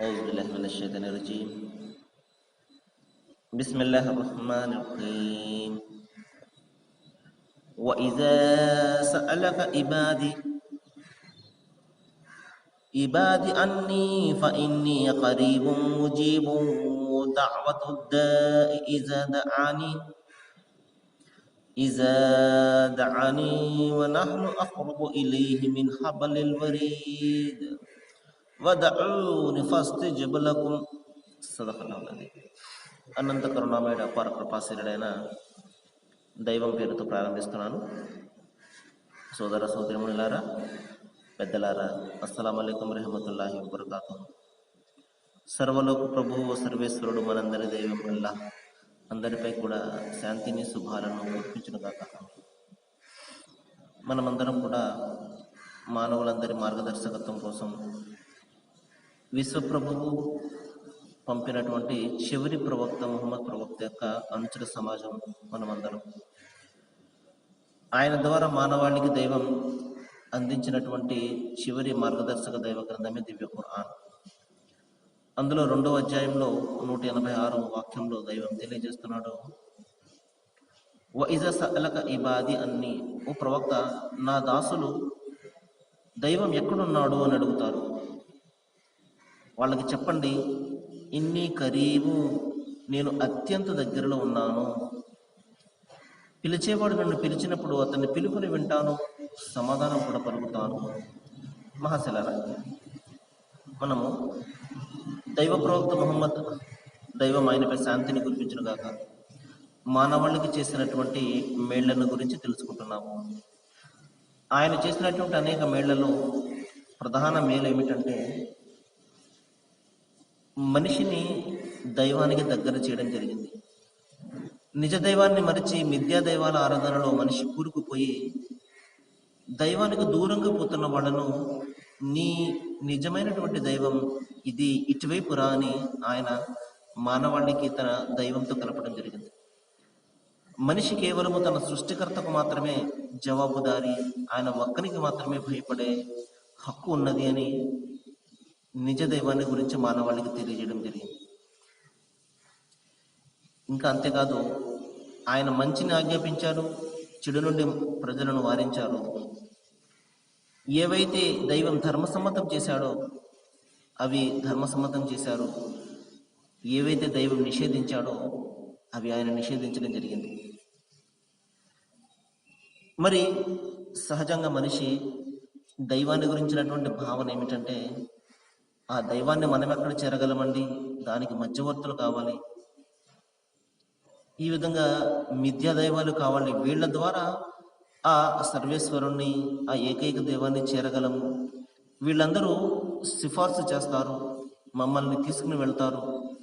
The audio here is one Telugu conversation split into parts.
أعوذ بالله من الشيطان الرجيم. بسم الله الرحمن الرحيم. وإذا سألك عبادي عبادي أني فإني قريب مجيب دعوة الداء إذا دعاني إذا دعاني ونحن أقرب إليه من حبل الوريد. వదఊని ఫస్ట్ జబులకు. సదహనది అనంత కరుణామయుడు అపార కృపాశీలుడైన దైవం పేరుతో ప్రారంభిస్తున్నాను. సోదర సోదరిమునిలారా పెద్దలారా అస్సలం అయికం రెహమతుల్లాహి వబర్కాతు సర్వలోక ప్రభువు సర్వేశ్వరుడు మనందరి దైవం అల్లా అందరిపై కూడా శాంతిని శుభాలను కురిపించును కాక మనమందరం కూడా మానవులందరి మార్గదర్శకత్వం కోసం విశ్వప్రభువు పంపినటువంటి చివరి ప్రవక్త ముహమ్మద్ ప్రవక్త యొక్క అనుచర సమాజం మనమందరం. ఆయన ద్వారా మానవాళికి దైవం అందించినటువంటి చివరి మార్గదర్శక దైవ గ్రంథమే దివ్య ఖురాన్. అందులో రెండవ అధ్యాయంలో నూట ఎనభై ఆరు వాక్యంలో దైవం తెలియజేస్తున్నాడు. వైజ సలక ఇబాది అన్ని ఓ ప్రవక్త నా దాసులు దైవం ఎక్కడున్నాడు అని అడుగుతారు. వాళ్ళకి చెప్పండి ఇన్ని కరీబు నేను అత్యంత దగ్గరలో ఉన్నాను. పిలిచేవాడు నన్ను పిలిచినప్పుడు అతన్ని పిలుపుని వింటాను సమాధానం కూడా పలుకుతాను. మహాశిలరా మనము దైవ ప్రవక్త ముహమ్మద్ దైవం ఆయనపై శాంతిని కురిపించిన గాక. మానవాళికి చేసినటువంటి మేళ్ళను గురించి తెలుసుకుంటున్నాము. ఆయన చేసినటువంటి అనేక మేళ్ళలో ప్రధాన మేలు ఏమిటంటే మనిషిని దైవానికి దగ్గర చేయడం జరిగింది. నిజ దైవాన్ని మరిచి మిథ్యా దైవాల ఆరాధనలో మనిషి కూరుకుపోయి దైవానికి దూరంగా పోతున్న వాళ్ళను నీ నిజమైనటువంటి దైవం ఇది ఇటువైపు రా అని ఆయన మానవాళికి తన దైవంతో కలపడం జరిగింది. మనిషి కేవలము తన సృష్టికర్తకు మాత్రమే జవాబుదారి ఆయన ఒక్కనికి మాత్రమే భయపడే హక్కు ఉన్నది అని నిజ దైవాన్ని గురించి మానవాళికి తెలియజేయడం జరిగింది. ఇంకా అంతేకాదు ఆయన మంచిని ఆజ్ఞాపించారు చెడు నుండి ప్రజలను వారించారు. ఏవైతే దైవం ధర్మసమ్మతం చేశాడో అవి ధర్మసమ్మతం చేశారు. ఏవైతే దైవం నిషేధించాడో అవి ఆయన నిషేధించడం జరిగింది. మరి సహజంగా మనిషి దైవాన్ని గురించినటువంటి భావన ఏమిటంటే ఆ దైవాన్ని మనం ఎక్కడ చేరగలమండి? దానికి మధ్యవర్తులు కావాలి. ఈ విధంగా మిథ్యా దైవాలు కావాలి. వీళ్ళ ద్వారా ఆ సర్వేశ్వరుణ్ణి ఆ ఏకైక దైవాన్ని చేరగలము. వీళ్ళందరూ సిఫార్సు చేస్తారు. మమ్మల్ని తీసుకుని వెళ్తారు.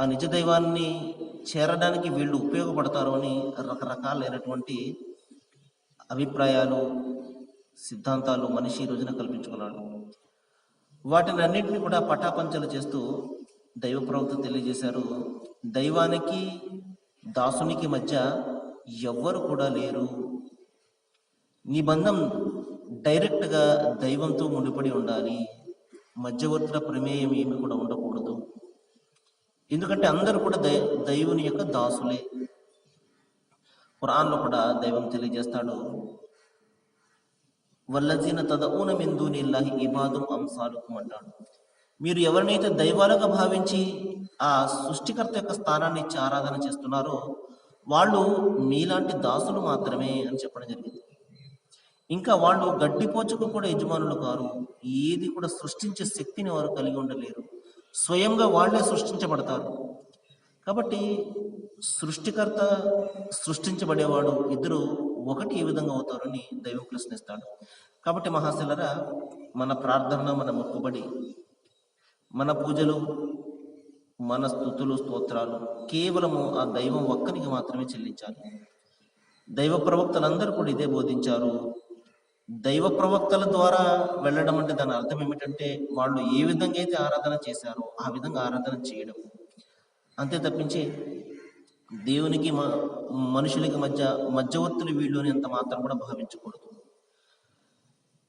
ఆ నిజ దైవాన్ని చేరడానికి వీళ్ళు ఉపయోగపడతారు అని రకరకాలైనటువంటి అభిప్రాయాలు సిద్ధాంతాలు మనిషి ఈ రోజున కల్పించుకున్నాడు. వాటిని అన్నింటినీ కూడా పటాపంచలు చేస్తూ దైవ ప్రవక్త తెలియజేశారు. దైవానికి దాసునికి మధ్య ఎవ్వరు కూడా లేరు. నీ బంధం డైరెక్ట్గా దైవంతో ముడిపడి ఉండాలి. మధ్యవర్తుల ప్రమేయం ఏమి కూడా ఉండకూడదు. ఎందుకంటే అందరూ కూడా దై దైవుని యొక్క దాసులే. ఖురాన్లో కూడా దైవం తెలియజేస్తాడు వల్లజీన తదఊన మిందూనిల్లాహి ఇబాదుం అంశాలుకు అంటాడు. మీరు ఎవరినైతే దైవాలుగా భావించి ఆ సృష్టికర్త యొక్క స్థానాన్ని ఇచ్చి ఆరాధన చేస్తున్నారో వాళ్ళు మీలాంటి దాసులు మాత్రమే అని చెప్పడం జరిగింది. ఇంకా వాళ్ళు గడ్డిపోచకు కూడా యజమానులు కారు ఏది కూడా సృష్టించే శక్తిని వారు కలిగి ఉండలేరు. స్వయంగా వాళ్ళే సృష్టించబడతారు. కాబట్టి సృష్టికర్త సృష్టించబడేవాడు ఇద్దరు ఒకటి ఏ విధంగా అవుతారని దైవం ప్రశ్నిస్తాడు కాబట్టి మహాశిలరా మన ప్రార్థన మన మొక్కుబడి మన పూజలు మన స్థుతులు స్తోత్రాలు కేవలము ఆ దైవం ఒక్కరికి మాత్రమే చెల్లించాలి. దైవ ప్రవక్తలందరూ కూడా ఇదే బోధించారు. దైవ ప్రవక్తల ద్వారా వెళ్ళడం అంటే దాని అర్థం ఏమిటంటే వాళ్ళు ఏ విధంగా అయితే ఆరాధన చేశారో ఆ విధంగా ఆరాధన చేయడం. అంతే తప్పించి దేవునికి మా మనుషులకి మధ్య మధ్యవర్తులు వీళ్ళు అని అంత మాత్రం కూడా భావించకూడదు.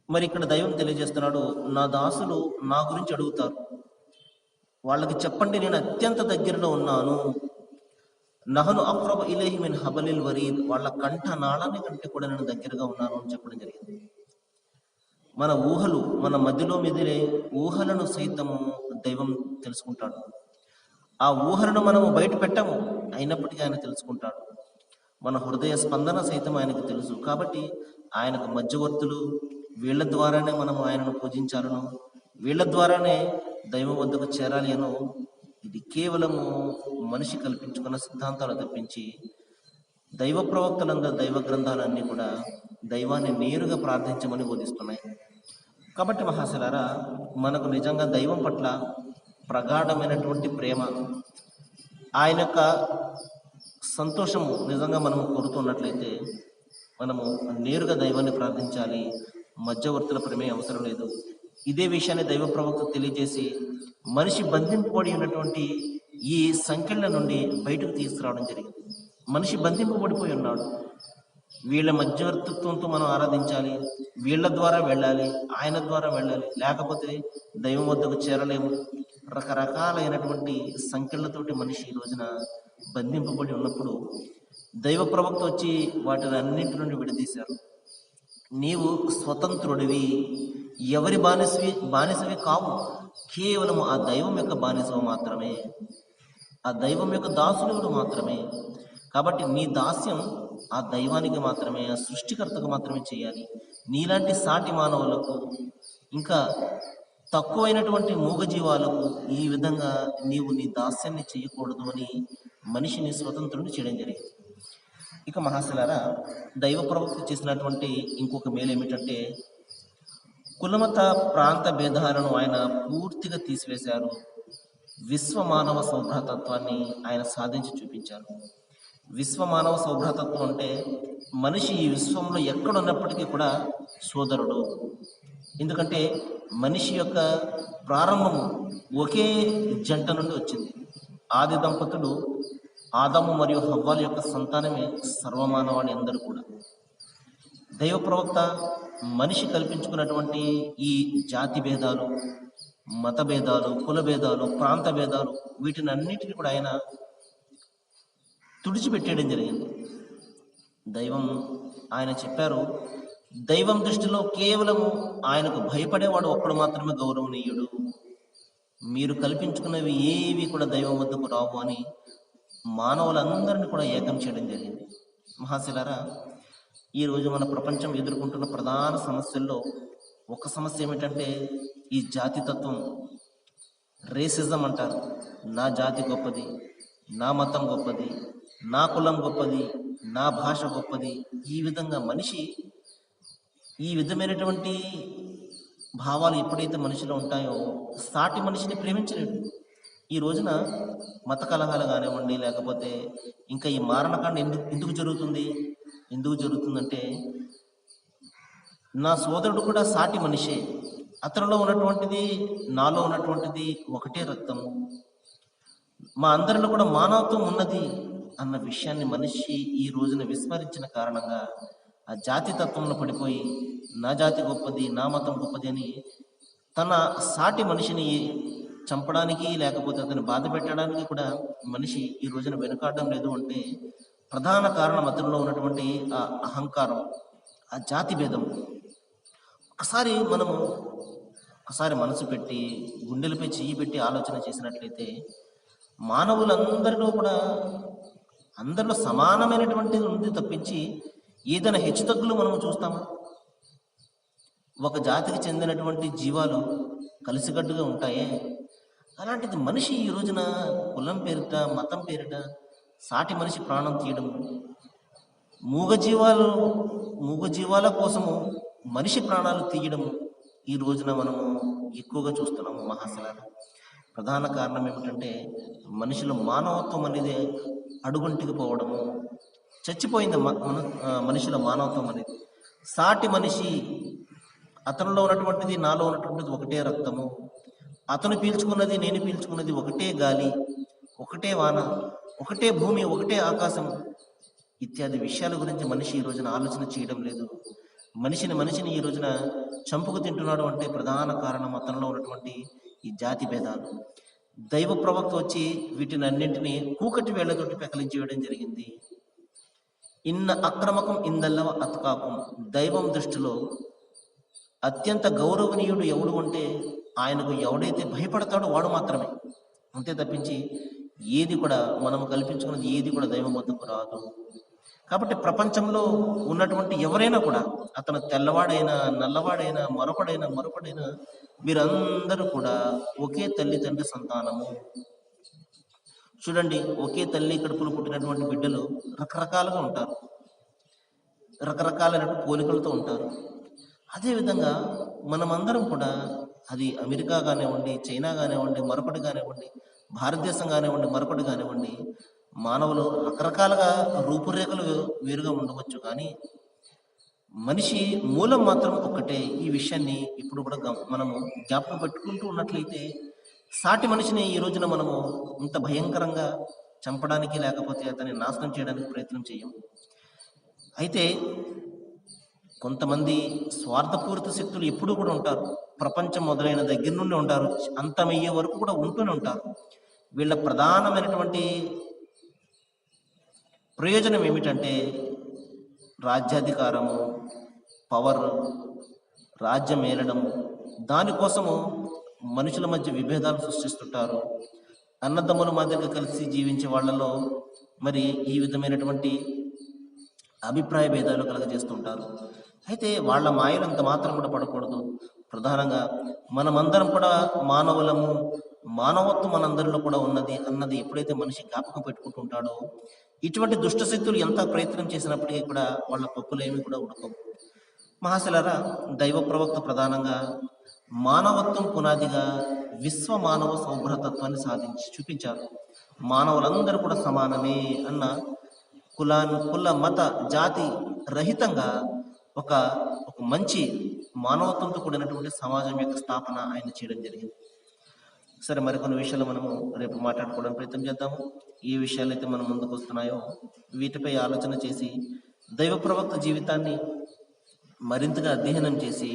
మరి ఇక్కడ దైవం తెలియజేస్తున్నాడు నా దాసులు నా గురించి అడుగుతారు. వాళ్ళకి చెప్పండి నేను అత్యంత దగ్గరలో ఉన్నాను. నహను అక్రబ ఇలేహి మిన్ హబలిల్ వరీద్ వాళ్ళ కంఠ నాళాన్ని కంటే కూడా నేను దగ్గరగా ఉన్నాను అని చెప్పడం జరిగింది. మన ఊహలు మన మధ్యలో మెదిలే ఊహలను సైతము దైవం తెలుసుకుంటాడు. ఆ ఊహలను మనము బయట పెట్టము అయినప్పటికీ ఆయన తెలుసుకుంటాడు. మన హృదయ స్పందన సైతం ఆయనకు తెలుసు. కాబట్టి ఆయనకు మధ్యవర్తులు వీళ్ళ ద్వారానే మనం ఆయనను పూజించాలను వీళ్ళ ద్వారానే దైవం వద్దకు చేరాలి అను ఇది కేవలము మనిషి కల్పించుకున్న సిద్ధాంతాలు తప్పించి దైవ ప్రవక్తలందరూ దైవ గ్రంథాలన్నీ కూడా దైవాన్ని నేరుగా ప్రార్థించమని బోధిస్తున్నాయి. కాబట్టి మహాశలారా మనకు నిజంగా దైవం పట్ల ప్రగాఢమైనటువంటి ప్రేమ ఆయన యొక్క సంతోషం నిజంగా మనం కోరుతున్నట్లయితే మనము నేరుగా దైవాన్ని ప్రార్థించాలి. మధ్యవర్తుల ప్రమే అవసరం లేదు. ఇదే విషయాన్ని దైవ ప్రవక్త తెలియజేసి మనిషి బంధింపబడి ఉన్నటువంటి ఈ సంఖ్యల నుండి బయటకు తీసుకురావడం జరిగింది. మనిషి బంధింపబడిపోయి ఉన్నాడు. వీళ్ళ మధ్యవర్తిత్వంతో మనం ఆరాధించాలి. వీళ్ళ ద్వారా వెళ్ళాలి. ఆయన ద్వారా వెళ్ళాలి. లేకపోతే దైవం వద్దకు చేరలేము. రకరకాలైనటువంటి సంఖ్యలతోటి మనిషి ఈ రోజున బంధింపబడి ఉన్నప్పుడు దైవ ప్రవక్త వచ్చి వాటిని అన్నింటి నుండి విడదీశారు. నీవు స్వతంత్రుడివి ఎవరి బానిసవి బానిసవి కావు. కేవలము ఆ దైవం యొక్క బానిసవు మాత్రమే. ఆ దైవం యొక్క దాసుడు మాత్రమే. కాబట్టి నీ దాస్యం ఆ దైవానికి మాత్రమే ఆ సృష్టికర్తకు మాత్రమే చేయాలి. నీలాంటి సాటి మానవులకు ఇంకా తక్కువైనటువంటి మూగజీవాలకు ఈ విధంగా నీవు నీ దాస్యాన్ని చేయకూడదు అని మనిషిని స్వతంత్రుని చేయడం జరిగింది. ఇక మహాశలారా దైవ ప్రవక్త చేసినటువంటి ఇంకొక మేలు ఏమిటంటే కులమత ప్రాంత భేదాలను ఆయన పూర్తిగా తీసివేశారు. విశ్వ మానవ సౌభ్రతత్వాన్ని ఆయన సాధించి చూపించారు. విశ్వ మానవ సౌభ్రతత్వం అంటే మనిషి ఈ విశ్వంలో ఎక్కడున్నప్పటికీ కూడా సోదరుడు. ఎందుకంటే మనిషి యొక్క ప్రారంభము ఒకే జంట నుండి వచ్చింది. ఆది దంపతులు ఆదము మరియు హవ్వాల యొక్క సంతానమే సర్వమానవాణి అందరూ కూడా. దైవ ప్రవక్త మనిషి కల్పించుకున్నటువంటి ఈ జాతి భేదాలు మత భేదాలు కుల భేదాలు ప్రాంత భేదాలు వీటిని అన్నిటిని కూడా ఆయన తుడిచిపెట్టేయడం జరిగింది. దైవం ఆయన చెప్పారు దైవం దృష్టిలో కేవలము ఆయనకు భయపడేవాడు ఒక్కడు మాత్రమే గౌరవనీయుడు. మీరు కల్పించుకున్నవి ఏవి కూడా దైవం వద్దకు రావు అని మానవులందరినీ కూడా ఏకం చేయడం జరిగింది. మహాశిలారా ఈరోజు మన ప్రపంచం ఎదుర్కొంటున్న ప్రధాన సమస్యల్లో ఒక సమస్య ఏమిటంటే ఈ జాతితత్వం రేసిజం అంటారు. నా జాతి గొప్పది నా మతం గొప్పది నా కులం గొప్పది నా భాష గొప్పది ఈ విధంగా మనిషి ఈ విధమైనటువంటి భావాలు ఎప్పుడైతే మనిషిలో ఉంటాయో సాటి మనిషిని ప్రేమించలేడు. ఈ రోజున మత కలహాలు కానివ్వండి లేకపోతే ఇంకా ఈ మారణకాండ ఎందుకు ఎందుకు జరుగుతుంది? ఎందుకు జరుగుతుందంటే నా సోదరుడు కూడా సాటి మనిషే. అతనిలో ఉన్నటువంటిది నాలో ఉన్నటువంటిది ఒకటే రక్తము మా అందరిలో కూడా మానవత్వం ఉన్నది అన్న విషయాన్ని మనిషి ఈ రోజున విస్మరించిన కారణంగా ఆ జాతి తత్వంలో పడిపోయి నా జాతి గొప్పది నా మతం గొప్పది అని తన సాటి మనిషిని చంపడానికి లేకపోతే అతను బాధ పెట్టడానికి కూడా మనిషి ఈ రోజున వెనుకాడడం లేదు అంటే ప్రధాన కారణం అతనిలో ఉన్నటువంటి ఆ అహంకారం ఆ జాతి భేదం. ఒకసారి మనము ఒకసారి మనసు పెట్టి గుండెలపై చెయ్యి పెట్టి ఆలోచన చేసినట్లయితే మానవులందరిలో కూడా అందరిలో సమానమైనటువంటిది ఉంది తప్పించి ఏదైనా హెచ్చుతగ్గులు మనం చూస్తామా? ఒక జాతికి చెందినటువంటి జీవాలు కలిసికట్టుగా ఉంటాయే? అలాంటిది మనిషి ఈ రోజున కులం పేరిట మతం పేరిట సాటి మనిషి ప్రాణం తీయడం మూగజీవాలు మూగజీవాల కోసము మనిషి ప్రాణాలు తీయడం ఈ రోజున మనము ఎక్కువగా చూస్తున్నాము మహాశిలాలు ప్రధాన కారణం ఏమిటంటే మనిషిలో మానవత్వం అనేది అడుగుంటికి పోవడము చచ్చిపోయింది మ- మన మానవత్వం అనేది. సాటి మనిషి అతనిలో ఉన్నటువంటిది నాలో ఉన్నటువంటిది ఒకటే రక్తము. అతను పీల్చుకున్నది నేను పీల్చుకున్నది ఒకటే గాలి ఒకటే వాన ఒకటే భూమి ఒకటే ఆకాశం. ఇత్యాది విషయాల గురించి మనిషి ఈ రోజున ఆలోచన చేయడం లేదు. మనిషిని మనిషిని ఈ రోజున చంపుకు తింటున్నాడు అంటే ప్రధాన కారణం అతనిలో ఉన్నటువంటి ఈ జాతి భేదాలు. దైవ ప్రవక్త వచ్చి వీటిని అన్నింటినీ కూకటి వేళ్ళతోటి పెకలించి వేయడం జరిగింది. ఇన్న అక్రమకం ఇందల్లవ అతకాకం. దైవం దృష్టిలో అత్యంత గౌరవనీయుడు ఎవడు అంటే ఆయనకు ఎవడైతే భయపడతాడో వాడు మాత్రమే. అంతే తప్పించి ఏది కూడా మనము కల్పించుకున్నది ఏది కూడా దైవం వద్దకు రాదు. కాబట్టి ప్రపంచంలో ఉన్నటువంటి ఎవరైనా కూడా అతను తెల్లవాడైనా నల్లవాడైనా మరొకడైనా మరొకడైనా మీరందరూ కూడా ఒకే తల్లి తండ్రి సంతానము. చూడండి ఒకే తల్లి కడుపులో పుట్టినటువంటి బిడ్డలు రకరకాలుగా ఉంటారు. రకరకాలైనటువంటి పోలికలతో ఉంటారు. అదేవిధంగా మనమందరం కూడా అది అమెరికా కానివ్వండి చైనా కానివ్వండి మరొకటి కానివ్వండి భారతదేశం కానివ్వండి మరొకటి కానివ్వండి మానవులు రకరకాలుగా రూపురేఖలు వేరుగా ఉండవచ్చు. కానీ మనిషి మూలం మాత్రం ఒక్కటే ఈ విషయాన్ని ఇప్పుడు కూడా మనము జ్ఞాపకం పెట్టుకుంటూ ఉన్నట్లయితే సాటి మనిషిని ఈ రోజున మనము ఇంత భయంకరంగా చంపడానికి లేకపోతే అతన్ని నాశనం చేయడానికి ప్రయత్నం చేయం అయితే కొంతమంది స్వార్థపూరిత శక్తులు ఎప్పుడూ కూడా ఉంటారు. ప్రపంచం మొదలైన దగ్గర నుండి ఉంటారు. అంతమయ్యే వరకు కూడా ఉంటూనే ఉంటారు. వీళ్ళ ప్రధానమైనటువంటి ప్రయోజనం ఏమిటంటే రాజ్యాధికారము పవర్ రాజ్యం ఏలడము. దానికోసము మనుషుల మధ్య విభేదాలు సృష్టిస్తుంటారు. అన్నదమ్ముల మాదిరిగా కలిసి జీవించే వాళ్ళలో మరి ఈ విధమైనటువంటి అభిప్రాయ భేదాలు కలగజేస్తుంటారు. అయితే వాళ్ళ మాయలు అంత మాత్రం కూడా పడకూడదు. ప్రధానంగా మనమందరం కూడా మానవులము మానవత్వం మనందరిలో కూడా ఉన్నది అన్నది ఎప్పుడైతే మనిషి జ్ఞాపకం పెట్టుకుంటుంటాడో ఇటువంటి దుష్ట శక్తులు ఎంత ప్రయత్నం చేసినప్పటికీ కూడా వాళ్ళ పప్పులేమి కూడా ఉడకవు. మహాశలరా దైవ ప్రవక్త ప్రధానంగా మానవత్వం పునాదిగా విశ్వ మానవ సౌభ్రతత్వాన్ని సాధించి చూపించారు. మానవులందరూ కూడా సమానమే అన్న కులాన్ కుల మత జాతి రహితంగా ఒక ఒక మంచి మానవత్వంతో కూడినటువంటి సమాజం యొక్క స్థాపన ఆయన చేయడం జరిగింది. సరే మరికొన్ని విషయాలు మనము రేపు మాట్లాడుకోవడానికి ప్రయత్నం చేద్దాము. ఏ విషయాలు అయితే మనం ముందుకు వస్తున్నాయో వీటిపై ఆలోచన చేసి దైవ ప్రవక్త జీవితాన్ని మరింతగా అధ్యయనం చేసి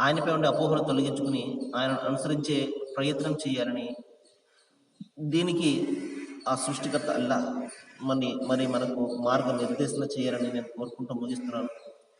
ఆయనపై ఉండే అపోహలు తొలగించుకుని ఆయన అనుసరించే ప్రయత్నం చేయాలని దీనికి ఆ సృష్టికర్త అల్లా మరి మరి మనకు మార్గ నిర్దేశన చేయాలని నేను కోరుకుంటూ ముగిస్తున్నాను.